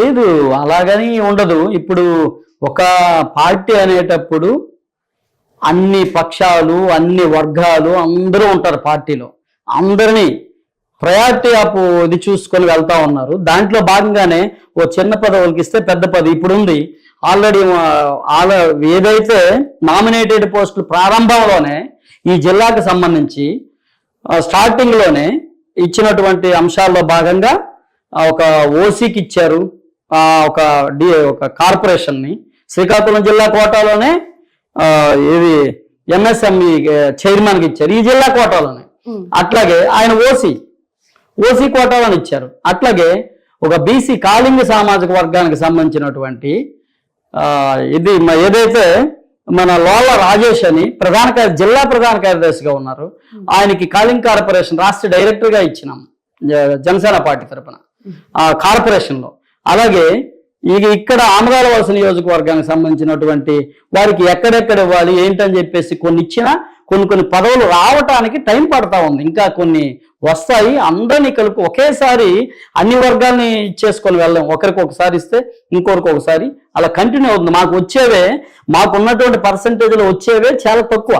లేదు అలాగని ఉండదు. ఇప్పుడు ఒక పార్టీ అనేటప్పుడు అన్ని పక్షాలు అన్ని వర్గాలు అందరూ ఉంటారు పార్టీలో. అందరినీ ప్రయారిటీ ఆపు ఇది చూసుకొని వెళ్తా ఉన్నారు. దాంట్లో భాగంగానే ఓ చిన్న పదవులకి ఇస్తే పెద్ద పదవి ఇప్పుడు ఉంది ఆల్రెడీ ఆల్ ఏదైతే నామినేటెడ్ పోస్టులు ప్రారంభంలోనే ఈ జిల్లాకు సంబంధించి స్టార్టింగ్లోనే ఇచ్చినటువంటి అంశాల్లో భాగంగా ఒక ఓసీకి ఇచ్చారు. ఒక డి ఒక కార్పొరేషన్ని శ్రీకాకుళం జిల్లా కోటాలోనే ఆ, ఇది ఎంఎస్ఎంఈ చైర్మన్కి ఇచ్చారు. ఈ జిల్లా కోటాలోనే. అట్లాగే ఆయన ఓసీ. ఓసీ కోటాలను ఇచ్చారు. అట్లాగే ఒక బీసీ కాళింగ సామాజిక వర్గానికి సంబంధించినటువంటి ఆ, ఇది ఏదైతే మన లోల రాజేష్ అని ప్రధాన కార్య- జిల్లా ప్రధాన కార్యదర్శిగా ఉన్నారు. ఆయనకి కాళింగ్ కార్పొరేషన్ రాష్ట్ర డైరెక్టర్గా ఇచ్చినాం జనసేన పార్టీ తరపున. ఆ కార్పొరేషన్లో అలాగే ఇక ఇక్కడ ఆమదాల వలస నియోజకవర్గానికి సంబంధించినటువంటి వారికి ఎక్కడెక్కడ ఇవ్వాలి ఏంటని చెప్పేసి కొన్ని ఇచ్చినా కొన్ని కొన్ని పదవులు రావటానికి టైం పడతా ఉంది. ఇంకా కొన్ని వస్తాయి. అందరినీ కలుపు ఒకేసారి అన్ని వర్గాల్ని ఇచ్చేసుకొని వెళ్ళాం ఒకరికి ఒకసారి ఇస్తే ఇంకొకరికి ఒకసారి అలా కంటిన్యూ అవుతుంది. మాకు వచ్చేవే మాకు ఉన్నటువంటి పర్సంటేజ్లు వచ్చేవే చాలా తక్కువ.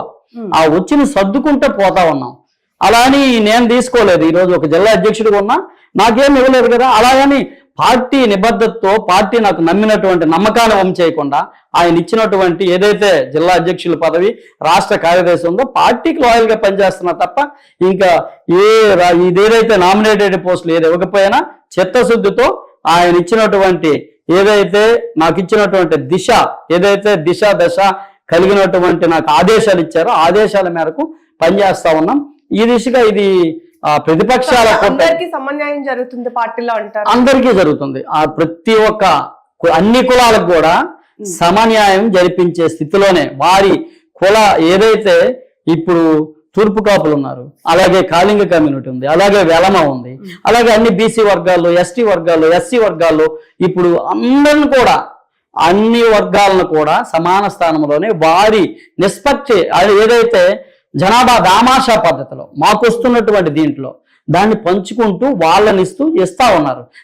ఆ వచ్చిన సర్దుకుంటే పోతా ఉన్నాం. అలా అని నేను తీసుకోలేదు. ఈరోజు ఒక జిల్లా అధ్యక్షుడిగా ఉన్నా నాకేం ఇవ్వలేదు కదా. అలాగని పార్టీ నిబద్ధతతో పార్టీ నాకు నమ్మినటువంటి నమ్మకాన్ని వంశ చేయకుండా ఆయన ఇచ్చినటువంటి ఏదైతే జిల్లా అధ్యక్షుల పదవి రాష్ట్ర కార్యదర్శి ఉందో పార్టీకి లాయల్గా పనిచేస్తున్నా తప్ప ఇంకా ఏ ఇదేదైతే నామినేటెడ్ పోస్టులు ఏది ఇవ్వకపోయినా చిత్తశుద్ధితో ఆయన ఇచ్చినటువంటి ఏదైతే నాకు ఇచ్చినటువంటి దిశ ఏదైతే దిశ దశ కలిగినటువంటి నాకు ఆదేశాలు ఇచ్చారో ఆదేశాల మేరకు పనిచేస్తా ఉన్నాం. ఈ దిశగా ఇది ప్రతిపక్షాల అందరికి సమన్యాయం జరుగుతుంది పార్టీలో అంటారు. అందరికీ జరుగుతుంది. ఆ ప్రతి ఒక్క అన్ని కులాలకు కూడా సమన్యాయం జరిపించే స్థితిలోనే వారి కుల ఏదైతే ఇప్పుడు తూర్పు కాపులు ఉన్నారు అలాగే కాళింగ కమ్యూనిటీ ఉంది అలాగే వెలమ ఉంది అలాగే అన్ని బీసీ వర్గాల్లో ఎస్టీ వర్గాల్లో ఎస్సీ వర్గాల్లో ఇప్పుడు అందరిని కూడా అన్ని వర్గాలను కూడా సమాన స్థానంలోనే వారి నిష్పత్తి ఏదైతే జనాభా దామాషా పద్ధతిలో మాకు వస్తున్నటువంటి దీంట్లో దాన్ని పంచుకుంటూ వాళ్ళని ఇస్తూ ఇస్తా ఉన్నారు.